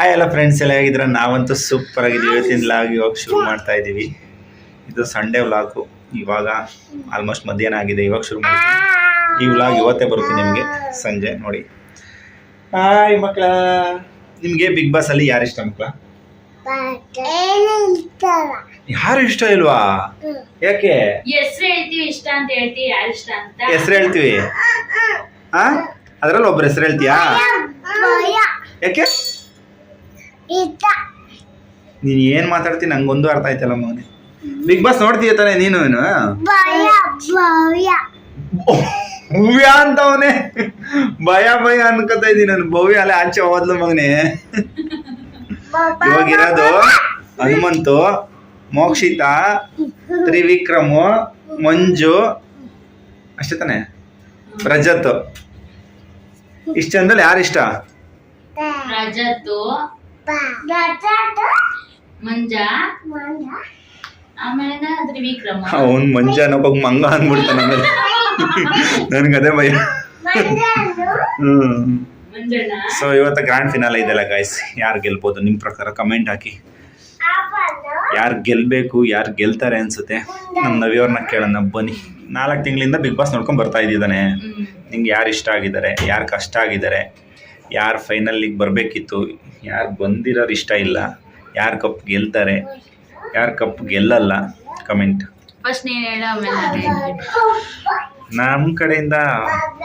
ಆ ಎಲ್ಲ ಫ್ರೆಂಡ್ಸ್ ಎಲ್ಲ ಹೇಗಿದ್ರ ನಾವಂತೂ ಸೂಪರ್ ಆಗಿದ್ದೀವಿ. ಇವತ್ತಿನ ಲಾಗ್ ಇವಾಗ ಶುರು ಮಾಡ್ತಾ ಇದ್ದೀವಿ. ಇದು ಸಂಡೇ ವ್ಲಾಗು ಇವಾಗ ಆಲ್ಮೋಸ್ಟ್ ಮಧ್ಯಾಹ್ನ ಆಗಿದೆ. ಇವಾಗ ಶುರು ಮಾಡ್ತೀವಿ ಈ ವ್ಲಾಗ್ ಇವತ್ತೇ ಬರುತ್ತೆ ನಿಮಗೆ ಸಂಜೆ ನೋಡಿ. ಹಾಯ್ ಮಕ್ಕಳ. ನಿಮಗೆ ಬಿಗ್ ಬಾಸ್ ಅಲ್ಲಿ ಯಾರು ಇಷ್ಟ ಮಕ್ಕಳ? ಯಾರು ಇಷ್ಟ ಇಲ್ವಾ? ಯಾಕೆ? ಹೆಸ್ರು ಹೇಳ್ತೀವಿ ಇಷ್ಟ ಅಂತ ಹೇಳ್ತೀವಿ ಯಾರು ಇಷ್ಟ ಅಂತ. ಹೆಸರು ಹೇಳ್ತೀವಿ? ಹಾ ಅದ್ರಲ್ಲಿ ಒಬ್ರು ಹೆಸರು ಹೇಳ್ತೀಯಾ? ಯಾಕೆ? ನೀನ್ ಏನ್ ಮಾತಾಡ್ತೀನಿ ನಂಗೊಂದು ಅರ್ಥ ಆಯ್ತಲ್ಲ ಮಗನೇ? ಬಿಗ್ ಬಾಸ್ ನೋಡ್ತೀಯ ತಾನೆ ನೀನು ಏನು ಭವ್ಯ ಅಂತವನೇ ಭಯ ಭಯ ಅನ್ಕೋತಾ ಇದ್ದೀನಿ ನಾನು. ಭವ್ಯ ಅಲ್ಲೇ ಆಚೆ ಹೋದ್ಲು ಮಗನೆ. ಇವಾಗಿರೋದು ಹನುಮಂತು ಮೋಕ್ಷಿತ ತ್ರಿವಿಕ್ರಮು ಮಂಜು. ಅಷ್ಟೇ ತಾನೆ? ರಜತ್. ಇಷ್ಟ ಅಂದ್ರೆ ಯಾರಿಷ್ಟ? ಇಷ್ಟ ರಜತ್ತು. ಮಂಜ. ಆಮೇಲೆ ತ್ರಿವಿಕ್ರಮ ಅವನ್ ಮಂಜ ಅನ್ನೋವಾಗ ಮಂಗ ಅಂದ್ಬಿಡ್ತಾನೆ ಆಮೇಲೆ. ನನ್ಗೆ ಅದೇ ಭಯ. ಹ್ಮ್. ಸೊ ಇವತ್ತು ಗ್ರ್ಯಾಂಡ್ ಫಿನಾಲ ಇದೆಲ್ಲ ಗಾಯ್ಸ್ ಯಾರು ಗೆಲ್ಬೋದು? ನಿಮ್ಮ ಪ್ರಕಾರ ಕಮೆಂಟ್ ಹಾಕಿ. ಯಾರು ಗೆಲ್ಬೇಕು ಯಾರು ಗೆಲ್ತಾರೆ ಅನ್ಸುತ್ತೆ? ನಮ್ಮ ನವಿಯವ್ರನ್ನ ಕೇಳೋಣ. ಬನ್ನಿ. ನಾಲ್ಕು ತಿಂಗಳಿಂದ ಬಿಗ್ ಬಾಸ್ ನೋಡ್ಕೊಂಡು ಬರ್ತಾ ಇದ್ದಿದ್ದಾನೆ. ಹ್ಮ್. ನಿಂಗೆ ಯಾರು ಇಷ್ಟ ಆಗಿದ್ದಾರೆ? ಯಾರು ಕಷ್ಟ ಆಗಿದ್ದಾರೆ? ಯಾರು ಫೈನಲ್ಲಿಗೆ ಬರಬೇಕಿತ್ತು ಯಾರು ಬಂದಿರೋರು ಇಷ್ಟ ಇಲ್ಲ ಯಾರು ಕಪ್ ಗೆಲ್ತಾರೆ ಯಾರು ಕಪ್ ಗೆಲ್ಲಲ್ಲ ಕಮೆಂಟ್ ಫಸ್ಟ್ ನೀನು ಹೇಳ ಆಮೇಲೆ ನಾನು ಹೇಳ್ತೀನಿ ನಮ್ಮ ಕಡೆಯಿಂದ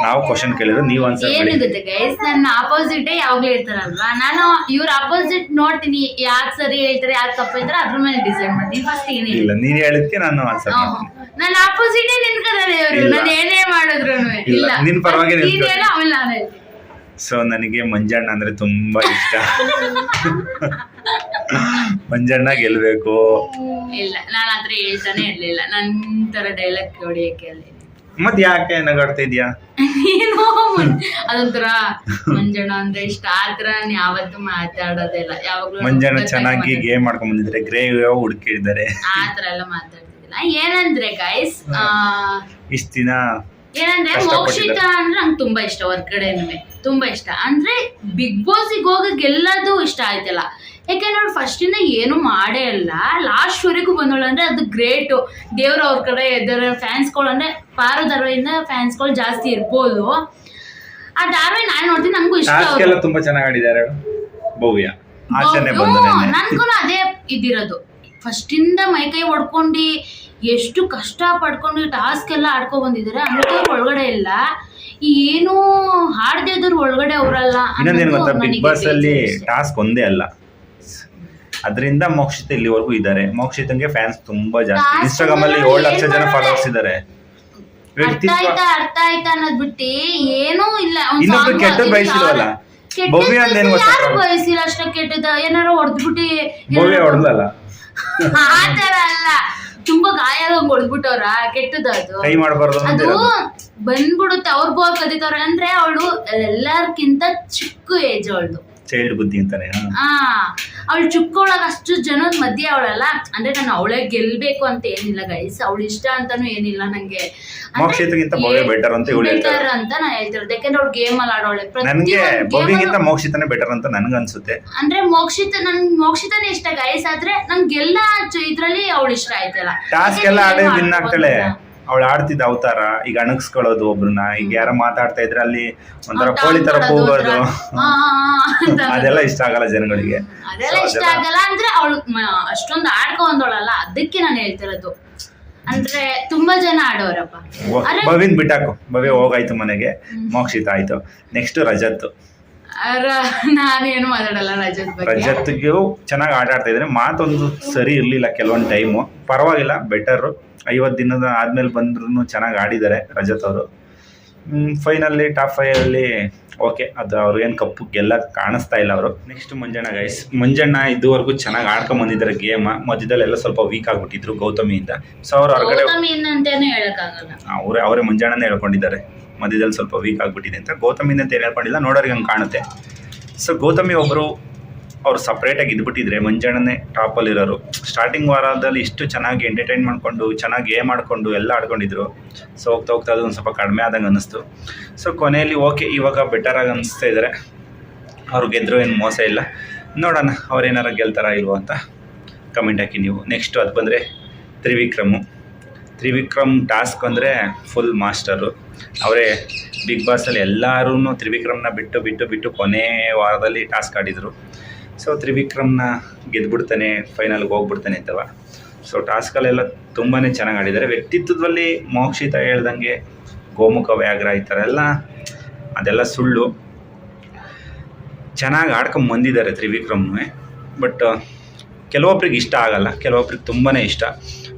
ನಾವು ಕ್ವಶನ್ ಕೇಳಿದ್ರು ನೀವು ಆನ್ಸರ್ ಏನು ಮಾಡಿ ಗೊತ್ತಾ ಗೈಸ್ ನನ್ನ ಆಪೋಸಿಟ್ ಯಾವಾಗ್ಲೂ ಇರ್ತಾರಲ್ವಾ ನಾನು ಇವ್ರ ಆಪೋಸಿಟ್ ನೋಡ್ತೀನಿ ಯಾರು ಸರಿ ಹೇಳ್ತಾರೆ ಯಾರು ತಪ್ಪು ಹೇಳ್ತಾರೆ ಅದ್ರ ಮೇಲೆ ಡಿಸೈಡ್ ಮಾಡ್ತೀನಿ. ಫಸ್ಟ್ ಏನೇ ಇಲ್ಲ ನೀನು ಹೇಳಿದ್ಕೆ ನಾನು ಆನ್ಸರ್ ಮಾಡ್ತೀನಿ. ನನ್ನ ಆಪೋಸಿಟ್ ನಿಂತ್ಕೊತಾರೆ ಇವರು. ಇಲ್ಲ. ನಾನು ಏನೇ ಮಾಡಿದ್ರು ಇಲ್ಲ, ಇಲ್ಲ. ನಿನ್ ಪರವಾಗಿ ನೀನ್ ನಿಂತ್ಕೊ. ಹೇಳು ಆಮೇಲೆ ನಾನು ಹೇಳ್ತೀನಿ. ಸೊ ನನಗೆ ಮಂಜಣ್ಣ ಅಂದರೆ ತುಂಬಾ ಇಷ್ಟ. ಮಂಜಣ್ಣ ಗೆಲ್ಬೇಕು. ಇಲ್ಲ ನಾನು ಆತರ ಹೇಳ್ತಾನೆ ಇರಲಿಲ್ಲ. ನನ್ನ ತರ ಡೈಲಾಗ್ ಹೊಡಿಯಕ್ಕೆ ಅಲ್ಲಿ ಮತ್ತೆ ಯಾಕೆ ನಗಾಡ್ತಾ ಇದೀಯಾ ಏನೋ ಅದೊಂಥರ ಮಂಜಣ್ಣ ಅಂದ್ರೆ ಇಷ್ಟ. ಆತರ ಯಾವತ್ತೂ ಮಾತಾಡೋದಿಲ್ಲ. ಯಾವಾಗ್ಲೂ ಮಂಜಣ್ಣ ಚೆನ್ನಾಗಿ ಗೇಮ್ ಮಾಡ್ಕೊಂಡ್ ಬಂದಿದ್ರೆ ಗ್ರೇವ್ ಹುಡುಕಿದ್ದಾರೆ. ಆ ಥರ ಎಲ್ಲ ಮಾತಾಡ್ತಿದ್ದಿಲ್ಲ. ಏನಂದ್ರೆ ಗೈಸ್ ಇಷ್ಟ ದಿನ ಏನಂದ್ರೆ ಮೋಕ್ಷಿತಾ ಅಂದ್ರೆ ನಂಗೆ ತುಂಬಾ ಇಷ್ಟ ಹೊರ್ಗಡೆನೂ ತುಂಬಾ ಇಷ್ಟ. ಅಂದ್ರೆ ಬಿಗ್ ಬಾಸಿಗೆ ಹೋಗಕ್ಕೆ ಎಲ್ಲದೂ ಇಷ್ಟ ಆಯ್ತಲ್ಲ. ಯಾಕೆಂದ್ರೆ ಅವ್ರು ಫಸ್ಟ್ ಇಂದ ಏನು ಮಾಡೇ ಇಲ್ಲ. ಲಾಸ್ಟ್ ವರೆಗೂ ಬಂದವಳು ಅಂದ್ರೆ ಅದು ಗ್ರೇಟ್ ದೇವ್ರ ಅವ್ರ ಕಡೆ ಎದ್ದರ ಫ್ಯಾನ್ಸ್ಗಳು ಅಂದ್ರೆ ಪಾರು ಧಾರಾವಾಹಿಯಿಂದ ಫ್ಯಾನ್ಸ್ಗಳು ಜಾಸ್ತಿ ಇರ್ಬೋದು. ಆ ಧಾರಾವಾಹಿ ನಾನು ನೋಡ್ತೀನಿ ನಂಗೂ ಇಷ್ಟ ಟಾಸ್ಕ್ ಎಲ್ಲ ತುಂಬಾ ಚೆನ್ನಾಗಿ ಆಡಿದ್ದಾರೆ ಭವ್ಯ. ಆಚರಣೆ ಬಂದ ನನ್ಗೂ ಅದೇ ಇದಿರೋದು. ಫಸ್ಟ್ ಇಂದ ಮೈಕೈ ಹೊಡ್ಕೊಂಡು ಎಷ್ಟು ಕಷ್ಟ ಪಡ್ಕೊಂಡು ಟಾಸ್ಕ್ ಎಲ್ಲ ಆಡ್ಕೊ ಬಂದಿದ್ದಾರೆ ಅಂಥವ್ರು ಒಳಗಡೆ ಇಲ್ಲ. ಏನು ಹಾಡ್ದೇ ಇದ್ದವ್ರು ಒಳಗಡೆ ಅವರಲ್ಲ ಇನ್ನೊಂದೇನು ಗೊತ್ತಾ? ಬಿಗ್ ಬಾಸ್ ಅಲ್ಲಿ ಟಾಸ್ಕ್ ಒಂದೇ ಅಲ್ಲ. ಅದರಿಂದ ಮೋಕ್ಷಿತ ಇಲ್ಲಿವರೆಗೂ ಇದ್ದಾರೆ. ಮೋಕ್ಷಿತಂಗೆ ಫ್ಯಾನ್ಸ್ ತುಂಬಾ ಜಾಸ್ತಿ. Task ಇನ್ಸ್ಟಾಗ್ರಾಮ್ ಅಲ್ಲಿ ಏಳು ಲಕ್ಷ ಜನ? ಫಾಲೋವರ್ಸ್ ಇದ್ದಾರೆ. ಅರ್ಥ ಆಯ್ತಾ ಅರ್ಥ ಆಯ್ತಾ ಅನ್ನೋದ್ ಬಿಟ್ಟು ಏನೂ ಇಲ್ಲ. ಒಂದ್ ಇನ್ನೊಬ್ರು song ಕೆಟ್ಟದ್ ಅದು ಬಯಸಿಲ್ವಲ್ಲ? ಕೆಟ್ಟದ್ ಭವ್ಯ ಅಂದ್ ಏನ್ ಗೊತ್ತಾ ಯಾರು problem? ಬಯಸಿಲ್ಲ ಅಷ್ಟ ಕೆಟ್ಟದ ಏನಾರು ಹೊಡೆದ್ಬಿಟ್ಟು ಭವ್ಯ ಹೊಡೆದಲ್ಲ ಆ ಅಲ್ಲ. ತುಂಬಾ ಗಾಯ ಹೊಡೆದ್ಬಿಟ್ಟವ್ರ ಕೆಟ್ಟದ ಅದು ಕೈ ಮಾಡಬಾರ್ದು ಅದು. ಬಂದ್ಬಿಡುತ್ತೆ ಅವ್ರ ಬೋರ್ ಕದಿತವ್ರೆ ಅಂದ್ರೆ ಅವಳು ಎಲ್ಲಾರ್ಕಿಂತ ಚಿಕ್ಕ ಏಜ್ ಅವಳ್ದು ಚೈಲ್ಡ್ ಬುದ್ಧಿ ಅಂತಾನೆ ಅವಳು ಚುಕ್ಕೊಳಗ ಅಷ್ಟು ಜನದ ಮಧ್ಯೆ ಅವಳಲ್ಲ. ಅಂದ್ರೆ ನಾನು ಅವಳೇ ಗೆಲ್ಬೇಕು ಅಂತ ಏನಿಲ್ಲ ಗೈಸ್ ಅವಳು ಇಷ್ಟ ಅಂತಾನು ಏನಿಲ್ಲ ನಂಗೆ. ಮೋಕ್ಷಿತಗಿಂತ ಭವ್ಯ ಬೆಟರ್ ಅಂತ ಇವಳು ಹೇಳ್ತಾರೆ. ಅಂತ ನಾನು ಹೇಳ್ತಿರೋದು. ಯಾಕಂದ್ರೆ ಅವಳು ಗೇಮ್ ಅಲ್ಲಿ ಆಡೋಳೆ. ನನಗೆ ಭವ್ಯಗಿಂತ ಮೋಕ್ಷಿತನೇ ಬೆಟರ್ ಅಂತ ನನಗೆ ನನ್ಗನ್ಸುತ್ತೆ ಅಂದ್ರೆ ಮೋಕ್ಷಿತ ನನ್ ಮೋಕ್ಷಿತನೇ ಇಷ್ಟ ಗೈಸ್ ಆದ್ರೆ ನನ್ಗೆಲ್ಲ ಇದ್ರಲ್ಲಿ ಅವಳು ಇಷ್ಟ ಆಯ್ತಲ್ಲ. ಟಾಸ್ಕ್ ಎಲ್ಲ ಆಡೇ ವಿನ್ ಆಗ್ತಾಳೆ. ಅವಳು ಆಡ್ತಿದ್ದ ಅವತಾರ ಈಗ ಅಣಗಿಸ್ಕೊಳ್ಳೋದು ಒಬ್ರನ್ನ ಈಗ ಯಾರ ಮಾತಾಡ್ತಾ ಇದ್ರೆ ಅಲ್ಲಿ ಒಂಥರ ಕೋಳಿ ತರ ಹೋಗೋದು. ಕೂಗೋದು ಅದೆಲ್ಲ ಇಷ್ಟ ಆಗಲ್ಲ ಜನಗಳಿಗೆ. ಅದೆಲ್ಲ ಇಷ್ಟ ಆಗಲ್ಲ ಅಂದ್ರೆ ಅವಳು ಅಷ್ಟೊಂದು ಆಡ್ಕೊಂಡವಳಲ್ಲ ಅದಕ್ಕೆ ನಾನು ಹೇಳ್ತಿರೋದು. ಅಂದ್ರೆ ತುಂಬಾ ಜನ ಆಡೋರಪ್ಪ. ಬವಿನ್ ಬಿಟ್ಟಾಕು. ಬವಿ ಹೋಗಾಯ್ತು ಮನೆಗೆ. ಮೋಕ್ಷಿತ ಆಯ್ತು. ನೆಕ್ಸ್ಟ್ ರಜತ್. ನಾನೇನು ಮಾತಾಡಲ್ಲ ರಜತ್ ಬಗ್ಗೆ. ರಜತ್ಗೂ ಚೆನ್ನಾಗಿ ಆಟ ಆಡ್ತಾ ಇದ್ರೆ ಮಾತೊಂದು ಸರಿ ಇರ್ಲಿಲ್ಲ ಕೆಲವೊಂದು ಟೈಮು ಪರವಾಗಿಲ್ಲ ಬೆಟರ್ ಐವತ್ತು ದಿನದ ಆದ್ಮೇಲೆ ಬಂದ್ರೂ ಚೆನ್ನಾಗಿ ಆಡಿದ್ದಾರೆ ರಜತ್ ಅವರು. ಫೈನಲ್ಲಿ ಟಾಪ್ ಫೈವಲ್ಲಿ ಓಕೆ ಅದು ಅವ್ರಿಗೇನು ಕಪ್ಪು ಗೆಲ್ಲ ಕಾಣಿಸ್ತಾ ಇಲ್ಲ ಅವರು. ನೆಕ್ಸ್ಟ್ ಮಂಜಣ್ಣ ಗೈಸ್ ಮಂಜಣ್ಣ ಇದುವರೆಗೂ ಚೆನ್ನಾಗಿ ಆಡ್ಕೊಂಡ್ ಬಂದಿದ್ದಾರೆ ಗೇಮ್ ಮಧ್ಯದಲ್ಲೆಲ್ಲ ಸ್ವಲ್ಪ ವೀಕ್ ಆಗಿಬಿಟ್ಟಿದ್ರು ಗೌತಮಿಯಿಂದ. ಸೊ ಅವ್ರು ಹೊರಗಡೆ ಅವರೇ ಅವರೇ ಮಂಜಣ್ಣನೇ ಹೇಳ್ಕೊಂಡಿದ್ದಾರೆ. ಮಧ್ಯದಲ್ಲಿ ಸ್ವಲ್ಪ ವೀಕ್ ಆಗಿಬಿಟ್ಟಿದೆ ಅಂತ. ಗೌತಮಿಯಿಂದ ಅಂತ ಹೇಳ್ಕೊಂಡಿಲ್ಲ ನೋಡೋರಿಗೆ ಹಂಗೆ ಕಾಣುತ್ತೆ. ಸೊ ಗೌತಮಿ ಒಬ್ಬರು ಅವ್ರು ಸಪ್ರೇಟಾಗಿ ಇದ್ಬಿಟ್ಟಿದ್ರೆ ಮಂಜಾಣನೇ ಟಾಪಲ್ಲಿರೋರು ಸ್ಟಾರ್ಟಿಂಗ್ ವಾರದಲ್ಲಿ ಇಷ್ಟು ಚೆನ್ನಾಗಿ ಎಂಟರ್ಟೈನ್ ಮಾಡಿಕೊಂಡು, ಚೆನ್ನಾಗಿ ಏ ಮಾಡಿಕೊಂಡು ಎಲ್ಲ ಆಡ್ಕೊಂಡಿದ್ರು. ಸೊ ಹೋಗ್ತಾ ಹೋಗ್ತಾ ಅದು ಒಂದು ಸ್ವಲ್ಪ ಕಡಿಮೆ ಆದಂಗೆ ಅನ್ನಿಸ್ತು. ಸೊ ಕೊನೆಯಲ್ಲಿ ಓಕೆ ಇವಾಗ ಬೆಟರಾಗಿ ಅನಿಸ್ತಾ ಇದ್ದಾರೆ ಅವ್ರು ಗೆದ್ದರು ಏನು ಮೋಸ ಇಲ್ಲ. ನೋಡೋಣ ಅವ್ರೇನಾರ ಗೆಲ್ತಾರ ಇಲ್ವೋ ಅಂತ ಕಮೆಂಟ್ ಹಾಕಿ ನೀವು. ನೆಕ್ಸ್ಟ್ ಅದು ಬಂದರೆ ತ್ರಿವಿಕ್ರಮು. ತ್ರಿವಿಕ್ರಮ್ ಟಾಸ್ಕ್ ಅಂದರೆ ಫುಲ್ ಮಾಸ್ಟರು ಅವರೇ ಬಿಗ್ ಬಾಸಲ್ಲಿ ಎಲ್ಲರೂ ತ್ರಿವಿಕ್ರಮ್ನ ಬಿಟ್ಟು ಬಿಟ್ಟು ಬಿಟ್ಟು ಕೊನೆ ವಾರದಲ್ಲಿ ಟಾಸ್ಕ್ ಆಡಿದರು. ಸೊ ತ್ರಿವಿಕ್ರಮ್ನ ಗೆದ್ಬಿಡ್ತಾನೆ ಫೈನಲ್ಗೆ ಹೋಗ್ಬಿಡ್ತಾನೆ ಅಂತವ ಸೊ ಟಾಸ್ಕಲ್ಲೆಲ್ಲ ತುಂಬಾ ಚೆನ್ನಾಗಿ ಆಡಿದ್ದಾರೆ. ವ್ಯಕ್ತಿತ್ವದಲ್ಲಿ ಮೋಕ್ಷಿತ ಹೇಳ್ದಂಗೆ ಗೋಮುಖ ವ್ಯಾಘ್ರ ಈ ಥರ ಎಲ್ಲ ಅದೆಲ್ಲ ಸುಳ್ಳು. ಚೆನ್ನಾಗಿ ಆಡ್ಕೊಂಡ್ ಬಂದಿದ್ದಾರೆ ತ್ರಿವಿಕ್ರಮ್ನು ಬಟ್ ಕೆಲವೊಬ್ರಿಗೆ ಇಷ್ಟ ಆಗಲ್ಲ. ಕೆಲವೊಬ್ರಿಗೆ ತುಂಬಾ ಇಷ್ಟ.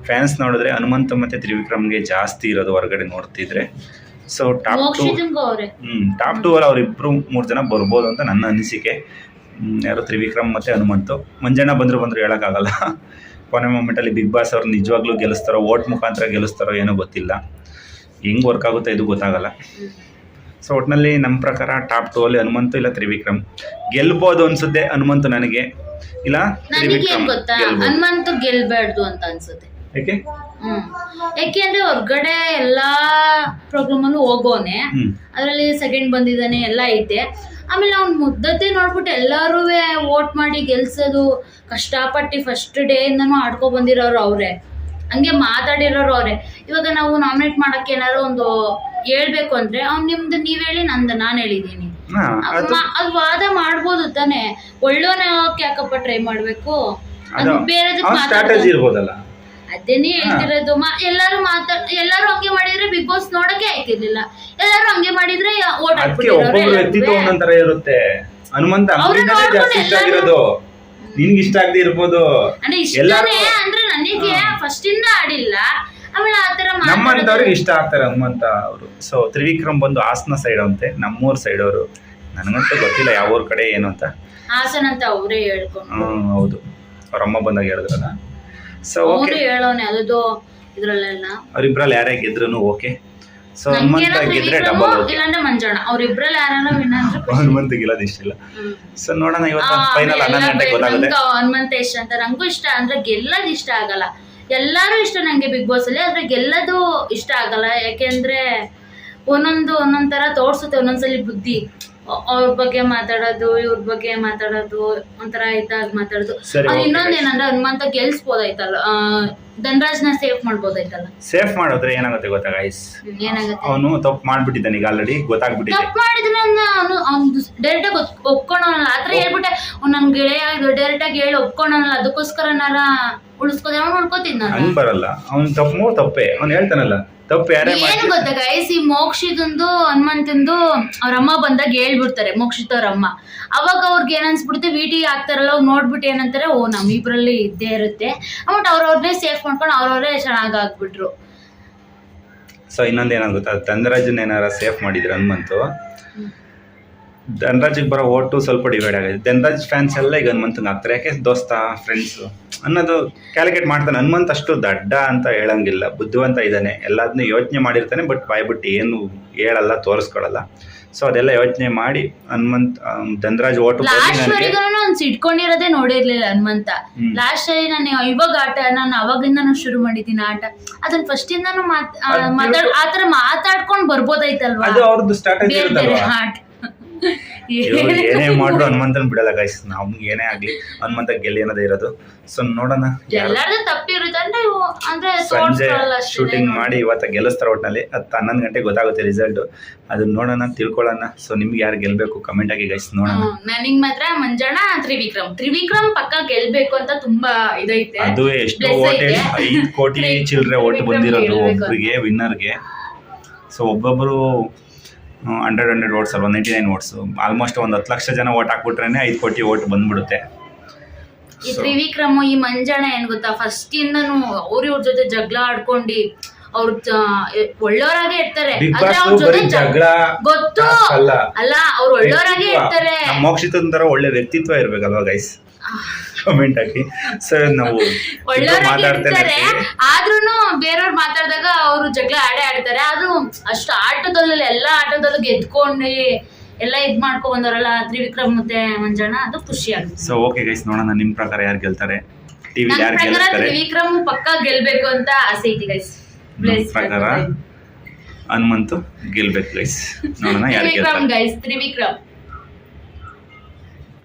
ಫ್ಯಾನ್ಸ್ ನೋಡಿದ್ರೆ ಹನುಮಂತ ಮತ್ತು ತ್ರಿವಿಕ್ರಮ್ಗೆ ಜಾಸ್ತಿ ಇರೋದು ಹೊರಗಡೆ ನೋಡ್ತಿದ್ರೆ. ಸೊ ಟಾಪ್ ಟು ಹ್ಞೂ ಟಾಪ್ ಟು ಅಲ್ಲಿ ಅವರಿಬ್ಬರು ಮೂರು ಜನ ಬರ್ಬೋದು ಅಂತ ನನ್ನ ಅನಿಸಿಕೆ. ಯಾರು ತ್ರಿವಿಕ್ರಮ್ ಮತ್ತು ಹನುಮಂತು. ಮಂಜಣ್ಣ ಬಂದರು ಬಂದರು ಹೇಳೋಕ್ಕಾಗಲ್ಲ. ಕೊನೆ ಮೊಮೆಂಟಲ್ಲಿ ಬಿಗ್ ಬಾಸ್ ಅವ್ರು ನಿಜವಾಗ್ಲೂ ಗೆಲ್ಲಿಸ್ತಾರೋ ಓಟ್ ಮುಖಾಂತರ ಗೆಲ್ಲಿಸ್ತಾರೋ ಏನೋ ಗೊತ್ತಿಲ್ಲ. ಹೆಂಗೆ ವರ್ಕ್ ಆಗುತ್ತೆ ಇದು ಗೊತ್ತಾಗಲ್ಲ. ಸೊ ಒಟ್ನಲ್ಲಿ ನಮ್ಮ ಪ್ರಕಾರ ಟಾಪ್ ಟು ಅಲ್ಲಿ ಹನುಮಂತು ಇಲ್ಲ ತ್ರಿವಿಕ್ರಮ್. ಗೆಲ್ಬೋದು ಅನ್ಸುತ್ತೆ ಹನುಮಂತು ನನಗೆ. ಇಲ್ಲ ತ್ರಿವಿಕ್ರಮ್ ಗೊತ್ತಾ? ಹನುಮಂತು ಗೆಲ್ಬಾರ್ದು ಅಂತ ಅನ್ಸುತ್ತೆ. ಯಾಕೆ? ಯಾಕೆಂದ್ರೆ ಹೊರ್ಗಡೆ ಎಲ್ಲಾ ಪ್ರೋಗ್ರಾಮ್ ಅಲ್ಲೂ ಹೋಗೋನೆ. ಅದರಲ್ಲಿ ಸೆಕೆಂಡ್ ಬಂದಿದ್ದಾನೆ ಎಲ್ಲ ಐತೆ. ಆಮೇಲೆ ಅವ್ನ ಮುದ್ದತೆ ನೋಡ್ಬಿಟ್ಟು ಎಲ್ಲರೂ ವೋಟ್ ಮಾಡಿ ಗೆಲ್ಸೋದು ಕಷ್ಟಪಟ್ಟು ಫಸ್ಟ್ ಡೇ ಇಂದನೂ ಆಡ್ಕೊ ಬಂದಿರೋರು ಅವ್ರೆ. ಹಂಗೆ ಮಾತಾಡಿರೋರು ಅವ್ರೆ. ಇವಾಗ ನಾವು ನಾಮಿನೇಟ್ ಮಾಡಕ್ ಏನಾದ್ರು ಒಂದು ಹೇಳ್ಬೇಕು ಅಂದ್ರೆ ಅವ್ನ್ ನಿಮ್ದು ನೀವ್ ಹೇಳಿ ನಂದು ನಾನು ಹೇಳಿದೀನಿ ಅದ್ ವಾದ ಮಾಡ್ಬೋದು ತಾನೆ. ಒಳ್ಳೋನ ಯಾಕಪ್ಪ ಟ್ರೈ ಮಾಡ್ಬೇಕು? ಅದು ಬೇರೆದಕ್ಕೆ ಮಾತಾಡ್ಬೋದು. ಅದೇನೇ ಹೇಳ್ತಿರೋದು. ಮಾ ಎಲ್ಲಾರು ಮಾತಾಡ್ ಎಲ್ಲಾರು ಹಂಗೆ ಮಾಡಿದ್ರೆ ಬಿಗ್ ಬಾಸ್ ನೋಡಕ್ಕೆ ಆಯ್ತಿರ್ಲಿಲ್ಲ ಎಲ್ಲಾರು ಹಂಗೆ ಮಾಡಿದ್ರೆ ಓಟ್ ಅದಕ್ಕೆ ಒಬ್ಬೊಬ್ರು ವ್ಯಕ್ತಿತ್ವ ಒಂದೊಂಥರ ಇರುತ್ತೆ. ಹನುಮಂತ ಅಂಗಡಿನೇ ಜಾಸ್ತಿ ಇಷ್ಟ ಆಗಿರೋದು. ನಿನ್ಗೆ ಇಷ್ಟ ಆಗದೆ ಇರ್ಬೋದು. ಅಂದ್ರೆ ಎಲ್ಲಾರು- ಇಷ್ಟನೇ ಅಂದ್ರೆ ನನಗೆ ಫಸ್ಟ್ ಇಂದ ಆಡಿಲ್ಲ. ಆಮೇಲೆ ಆತರ ನಮ್ಮಂತವ್ರಿಗೆ ಇಷ್ಟ ಆಗ್ತಾರೆ ಹನುಮಂತ ಅವರು. ಸೊ ತ್ರಿವಿಕ್ರಮ್ ಬಂದು ಹಾಸನ ಸೈಡ್ ಅಂತೆ ನಮ್ಮೂರ್ ಸೈಡ್ ಅವರು. ನನಗಂತೂ ಗೊತ್ತಿಲ್ಲ ಯಾವ ಊರ್ ಕಡೆ ಏನು ಅಂತ. ಹಾಸನ ಅಂತ ಅವರೇ ಹೇಳ್ಕೊಂಡು. ಹ್ಮ್, ಹೌದು. ಅವ್ರ ಅಮ್ಮ ಬಂದಾಗ ಹೇಳಿದ್ರಲ್ಲ. ಸೊ ಓಕೆ ಹೇಳೋನೆ ಅದು ಇದ್ರಲ್ಲೆಲ್ಲ. ಅವ್ರಿಬ್ರಲ್ಲಿ ಯಾರೇ ಗೆದ್ರು ಓಕೆ ಸೊ ಹನುಮಂತ ಗೆದ್ರೆ ಡಬಲ್ ಇಲ್ಲಾಂದ್ರೆ ಮಂಜಣ್ಣ ಅವ್ರಿಬ್ರಲ್ಲಿ ಯಾರನ್ನ ವಿನ್ ಅಂದ್ರೆ ಹನುಮಂತ ಗೆಲ್ಲೋದು ಇಷ್ಟ ಇಲ್ಲ. ಸೊ ನೋಡೋಣ ಇವತ್ತು ಫೈನಲ್ ಹನ್ನೊಂದು ಗಂಟೆಗೆ ಗೊತ್ತಾಗುತ್ತೆ. ಹನುಮಂತ ಇಷ್ಟ ಅಂತ ನಂಗೂ ಇಷ್ಟ ಅಂದ್ರೆ ಗೆಲ್ಲದ್ ಇಷ್ಟ ಆಗಲ್ಲ. ಎಲ್ಲಾರು ಇಷ್ಟ ನಂಗೆ ಬಿಗ್ ಬಾಸ್ ಅಲ್ಲಿ ಆದ್ರೆ ಗೆಲ್ಲದು ಇಷ್ಟ ಆಗಲ್ಲ. ಯಾಕೆಂದ್ರೆ ಒಂದೊಂದು ಒಂದೊಂದ್ ತರ ತೋರ್ಸುತ್ತೆ ಒಂದೊಂದ್ಸಲಿ ಬುದ್ಧಿ. ಅವ್ರ ಬಗ್ಗೆ ಮಾತಾಡೋದು ಇವ್ರ ಬಗ್ಗೆ ಮಾತಾಡೋದು ಒಂಥರ ಇದಾಗಿ ಮಾತಾಡೋದು. ಇನ್ನೊಂದ್ ಏನಂದ್ರೆ ಹನುಮಂತ ಗೆಲ್ಸ್ಬೋದಾಯ್ತಲ್ಲ ಧನರಾಜ್ನ ಸೇಫ್ ಮಾಡ್ಬೋದಾಯ್ತಲ್ಲ. ಸೇಫ್ ಮಾಡಿದ್ರೆ ಏನಾಗುತ್ತೆ ಗೊತ್ತಾ ಗೈಸ್ ಏನಾಗುತ್ತೆ? ಅವನು ತಪ್ಪು ಮಾಡ್ಬಿಟ್ಟಿದ್ದಾನೆ ಈಗ ಆಲ್ರೆಡಿ ಗೊತ್ತಾಗ್ಬಿಟ್ಟಿದೆ. ತಪ್ಪು ಮಾಡಿದ್ರೆ ಅವನು ಅವ್ನು ಡೈರೆಕ್ಟ್ ಆಗಿ ಒಪ್ಕೊಳಲ್ಲ ಆತರ ಹೇಳ್ಬಿಟ್ಟೆ ನನ್ ಗೆಳೆಯ ಡೈರೆಕ್ಟ್ ಆಗಿ ಹೇಳಿ ಒಪ್ಕೊಳಲ್ಲ ಅದಕ್ಕೋಸ್ಕರನಾರ ಉಳಿಸ್ಕೋದೆ ಅವ್ನು ಉಳ್ಕೋತೀನಿ ನಾನು? ಹಂಗ್ ಬರಲ್ಲ. ಅವ್ನ್ ತಪ್ಪು ತಪ್ಪೆ. ಅವ್ನು ಹೇಳ್ತಾನಲ್ಲ ತಪ್ಪು ಯಾರೇ ಏನು ಮಾಡಿ ಗೊತ್ತಾ ಗೈಸ್ ಈ ಮೋಕ್ಷಿತಂದು ಹನುಮಂತಂದು ಅವ್ರ ಅಮ್ಮ ಬಂದಾಗ ಹೇಳ್ಬಿಡ್ತಾರೆ ಮೋಕ್ಷಿತ ಅವ್ರ ಅಮ್ಮ. ಅವಾಗ ಅವ್ರಿಗೆ ಏನ್ ಅನ್ಸ್ಬಿಡುತ್ತೆ? ವಿಟಿ ಆಗ್ತಾರಲ್ಲ ಅವ್ರು ನೋಡ್ಬಿಟ್ಟು ಏನಂತಾರೆ ಓ ನಮ್ಮಿಬ್ರಲ್ಲಿ ಇದ್ದೇ ಇರುತ್ತೆ. ಬಟ್ ಅವ್ರವ್ರನ್ನೇ ಸೇಫ್ ಮಾಡ್ಕೊಂಡು ಅವ್ರವ್ರೇ ಚೆನ್ನಾಗ್ ಆಗ್ಬಿಟ್ರು. ಸೊ ಇನ್ನೊಂದು ಏನಾದ್ರು ಗೊತ್ತಾ? ಧನರಾಜನ್ ಏನಾರ ಸೇಫ್ ಮಾಡಿದ್ರು ಹನುಮಂತು? ಧನರಾಜಿಗೆ ಬರೋ ಓಟು ಸ್ವಲ್ಪ ಡಿವೈಡ್ ಆಗಿದೆ ಧನರಾಜ್ ಫ್ಯಾನ್ಸ್ ಎಲ್ಲ ಈಗ ಹನುಮಂತಂಗೆ ಹಾಕ್ತಾರೆ. ಯಾಕೆ? ದೋಸ್ತ ಫ್ರೆಂಡ್ಸು ಅನ್ನೋದು ಕ್ಯಾಲ್ಕುಲೇಟ್ ಮಾಡ್ತಾನೆ. ಹನುಮಂತ ಅಷ್ಟು ದಡ್ಡ ಅಂತ ಹೇಳಂಗಿಲ್ಲ. ಬುದ್ಧಿವಂತ ಇದ್ದಾನೆ. ಎಲ್ಲದನ್ನೂ ಯೋಚನೆ ಮಾಡಿರ್ತಾನೆ ಬಟ್ ಬಾಯ್ಬಿಟ್ಟು ಏನು ಹೇಳಲ್ಲ ತೋರಿಸ್ಕೊಳಲ್ಲ. ಸೊ ಅದೆಲ್ಲ ಯೋಚನೆ ಮಾಡಿ ಹನುಮಂತ್ ಧನರಾಜ್ ಓಟು ಇಟ್ಕೊಂಡಿರೋದೇ ನೋಡಿರ್ಲಿಲ್ಲ ಹನುಮಂತ. ಲಾಸ್ಟ್ ಅಲ್ಲಿ ನಾನು ಇವಾಗ ಆಟ ನಾನು ಅವಾಗಿಂದ ಶುರು ಮಾಡಿದ್ದೀನಿ ಆಟ. ಅದನ್ನ ಫಸ್ಟ್ ಇಂದಾನು ಮಾತಾಡ್ ಆತರ ಮಾತಾಡ್ಕೊಂಡ್ ಬರ್ಬೋದಾಯ್ತಲ್ವಾ? ಅದು ಅವ್ರದ್ದು ಸ್ಟ್ರಾಟಜಿ ಆಟ. ಏನೇ ಮಾಡ್ರು ಹನುಮಂತನ ಬಿಡಲ್ಲ ಗೈಸ್ ನಮ್ಗೆ ಏನೇ ಆಗ್ಲಿ ಹನುಮಂತ ಗೆಲ್ಲಿ ಅನ್ನೋದೇ ಇರೋದು. ಸೊ ನೋಡೋಣ ಸಂಜೆ ಶೂಟಿಂಗ್ ಮಾಡಿ ಇವತ್ತ ಗೆಲ್ಲಿಸ್ತಾರ ಒಟ್ಟಿನಲ್ಲಿ ಹತ್ತು ಹನ್ನೊಂದು ಗಂಟೆಗೆ ಗೊತ್ತಾಗುತ್ತೆ ರಿಸಲ್ಟ್ ಅದನ್ನ ನೋಡೋಣ ತಿಳ್ಕೊಳ್ಳೋಣ. ಸೊ ನಿಮ್ಗೆ ಯಾರು ಗೆಲ್ಬೇಕು? ಕಮೆಂಟ್ ಆಗಿ ಗೈಸ್ ನೋಡೋಣ. ನನಗ್ ಮಾತ್ರ ಮಂಜಣ್ಣ ತ್ರಿವಿಕ್ರಮ್. ತ್ರಿವಿಕ್ರಮ್ ಪಕ್ಕ ಗೆಲ್ಬೇಕು ಅಂತ ತುಂಬಾ ಇದೈತೆ. ಅದು ಎಷ್ಟು ಓಟ್. ಐದು ಕೋಟಿ ಚಿಲ್ಲರೆ ಓಟ್ ಬಂದಿರೋದು ಒಬ್ಬರಿಗೆ ವಿನ್ನರ್ಗೆ ಸೊ ಒಬ್ಬೊಬ್ಬರು ಹಂಡ್ರೆಡ್ ಹಂಡ್ರೆಡ್ ಓಟ್ಸ್ ಅಲ್ವಾ ನೈಂಟಿ ನೈನ್ ಓಟ್ಸ್. ಆಲ್ಮೋಸ್ಟ್ ಒಂದು ಹತ್ತು ಲಕ್ಷ ಜನ ಓಟ್ ಹಾಕ್ಬಿಟ್ರೇ ಐದು ಕೋಟಿ ಓಟ್ ಬಂದ್ಬಿಡುತ್ತೆ. ಈ ತ್ರಿವಿಕ್ರಮ ಈ ಮಂಜಾಣ ಏನ್ ಗೊತ್ತಾ ಫಸ್ಟ್ ಇಂದನು ಅವ್ರ ಇವ್ರ ಜೊತೆ ಜಗಳ ಆಡ್ಕೊಂಡಿ ಅವ್ರ ಒಳ್ಳೋರಾಗೆ ಇರ್ತಾರೆ. ಜಗಳ ಗೊತ್ತು ಅಲ್ಲ. ಅವ್ರು ಒಳ್ಳೆಯವರಾಗೆ ಇರ್ತಾರೆ. ಮೋಕ್ಷಿತನ ತರ ಒಳ್ಳೆ ವ್ಯಕ್ತಿತ್ವ ಇರ್ಬೇಕಲ್ವಾ ಗೈಸ್ ಕಮೆಂಟ್ ಹಾಕಿ. ಸರ್ ನಾವು ಇರ್ತೀವಿ. ಆದ್ರೂನು ಬೇರೆಯವ್ರು ಮಾತಾಡಿದಾಗ ಅವರು ಜಗಳ ಆಡೇ ಆಡ್ತಾರೆ. ಆದ್ರೂ ಅಷ್ಟು ಆಟದಲ್ಲಿ ಎಲ್ಲಾ ಆಟದಲ್ಲೂ ಗೆದ್ಕೊಂಡು ಎಲ್ಲ ಇದ್ ಮಾಡ್ಕೊಂಡ್ ಬಂದವರಲ್ಲ ತ್ರಿವಿಕ್ರಮ್ ಮತ್ತೆ ಮಂಜಣ್ಣ ಅದು ಖುಷಿ ಆಗುತ್ತೆ. ಸೊ ಓಕೆ ಗೈಸ್ ನೋಡೋಣ ನಿಮ್ ಪ್ರಕಾರ ಯಾರು ಗೆಲ್ತಾರೆ? ಟಿವಿ ಯಾರು ಗೆಲ್ತಾರೆ? ತ್ರಿವಿಕ್ರಮ್ ಪಕ್ಕ ಗೆಲ್ಬೇಕು ಅಂತ ಆಸೆ ಐತಿ ಗೈಸ್ ಪ್ಲೇಸ್ ಪ್ರಕಾರ ಹನುಮಂತು ಗೆಲ್ಬೇಕು ಗೈಸ್ ನೋಡೋಣ ಯಾರು ತ್ರಿವಿಕ್ರಮ್ ಗೆಲ್ತಾರೆ. ಗೈಸ್ ತ್ರಿವಿಕ್ರಮ್.